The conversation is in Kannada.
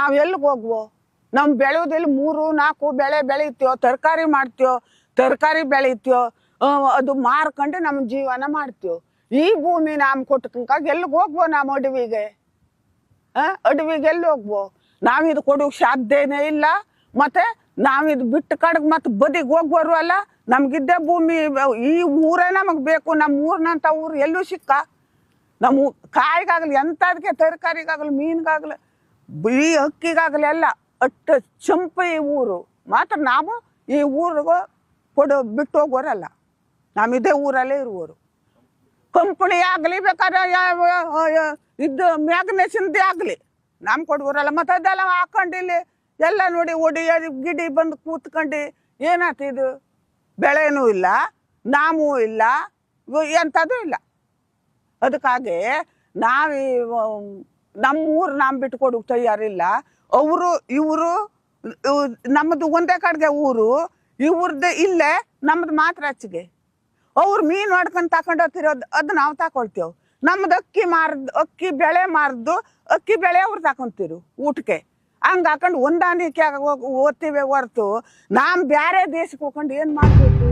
ನಾವ್ ಎಲ್ಲಿಗೆ ಹೋಗ್ವೋ? ನಮ್ ಬೆಳೆಯೋದಿಲ್ಲ ಮೂರು, ನಾಲ್ಕು ಬೆಳೆ ಬೆಳಿತೀವೋ ತರಕಾರಿ ಮಾಡ್ತೀವೋ ತರಕಾರಿ ಬೆಳಿತೀವೋ ಅದು ಮಾರ್ಕೊಂಡು ನಮ್ಮ ಜೀವನ ಮಾಡ್ತೀವೋ ಈ ಭೂಮಿ ನಾವು ಕೊಟ್ಟಕಾಗ ಎಲ್ಲಿಗೆ ಹೋಗ್ಬೋ ನಮ್ಮ ಅಡವಿಗೆ? ಅಡವಿಗೆ ಎಲ್ಲಿ ಹೋಗ್ಬೋ ನಾವಿದು ಕೊಡೋಕೆ ಸಾಧ್ಯನೇ ಇಲ್ಲ. ಮತ್ತೆ ನಾವಿದು ಬಿಟ್ಟು ಕಡೆಗೆ ಮತ್ತೆ ಬದಿಗೆ ಹೋಗ್ಬರು ಅಲ್ಲ, ನಮ್ಗಿದ್ದೇ ಭೂಮಿ, ಈ ಊರೇ ನಮಗೆ ಬೇಕು ನಮ್ಮ ಊರಿನಂಥ ಊರು ಎಲ್ಲೂ ಸಿಕ್ಕ? ನಮ್ಮ ಕಾಯಿಗಾಗಲಿ ಎಂಥದಕ್ಕೆ ತರಕಾರಿಗಾಗಲಿ, ಮೀನಿಗಾಗಲಿ ಈ ಹಕ್ಕಿಗಾಗಲೆಲ್ಲ ಅಟ್ಟು ಚಂಪ ಈ ಊರು. ಮಾತ್ರ ನಾವು ಈ ಊರಿಗೂ ಕೊಡು, ಬಿಟ್ಟು ಹೋಗೋರಲ್ಲ. ನಾವು ಇದೇ ಊರಲ್ಲೇ ಇರುವವರು. ಕಂಪನಿ ಆಗಲಿ ಬೇಕಾದ್ರೆ ಇದು ಮ್ಯಾಗ್ನೇಷನ್ದೇ ಆಗಲಿ. ನಮ್ಮ ಕೊಡುವರಲ್ಲ ಮತ್ತು ಅದೆಲ್ಲ ಹಾಕೊಂಡು ಇಲ್ಲಿ ಎಲ್ಲ ನೋಡಿ ಅದು ಗಿಡಿ ಬಂದು ಕೂತ್ಕೊಂಡು ಏನಾಯ್ತು ಇದು? ಬೆಳೆನೂ ಇಲ್ಲ, ನಾಮೂ ಇಲ್ಲ, ಎಂಥದ್ದು ಇಲ್ಲ. ಅದಕ್ಕಾಗಿ ನಾವೀ ನಮ್ಮ ಊರು ನಾವು ಬಿಟ್ಟು ಕೊಡೋಕೆ ತಯಾರಿಲ್ಲ ಅವರು, ಇವರು ನಮ್ಮದು ಒಂದೇ ಕಡೆಗೆ ಊರು ಇವ್ರದ್ದು ಇಲ್ಲೇ ನಮ್ದು ಮಾತ್ರ ಹಚ್ಚಿಗೆ ಅವ್ರು ಮೀನು ಹೊಡ್ಕೊಂಡು ತಕೊಂಡು ಹೋಗ್ತಿರೋದು ಅದು ನಾವು ತಕೊಳ್ತೇವೆ. ನಮ್ದು ಅಕ್ಕಿ ಮಾರ್ದು, ಅಕ್ಕಿ ಬೆಳೆ ಮಾರ್ದು, ಅಕ್ಕಿ ಬೆಳೆ ಅವ್ರು ತಗೊಂತೀರು ಊಟಕ್ಕೆ ಹಂಗೆ ಹಾಕೊಂಡು ಹೊಂದಾಣಿಕೆ ಓದ್ತೀವಿ ಹೊರ್ತು. ನಾವು ಬೇರೆ ದೇಶಕ್ಕೆ ಹೋಗ್ಕೊಂಡು ಏನು ಮಾಡಬೇಕು?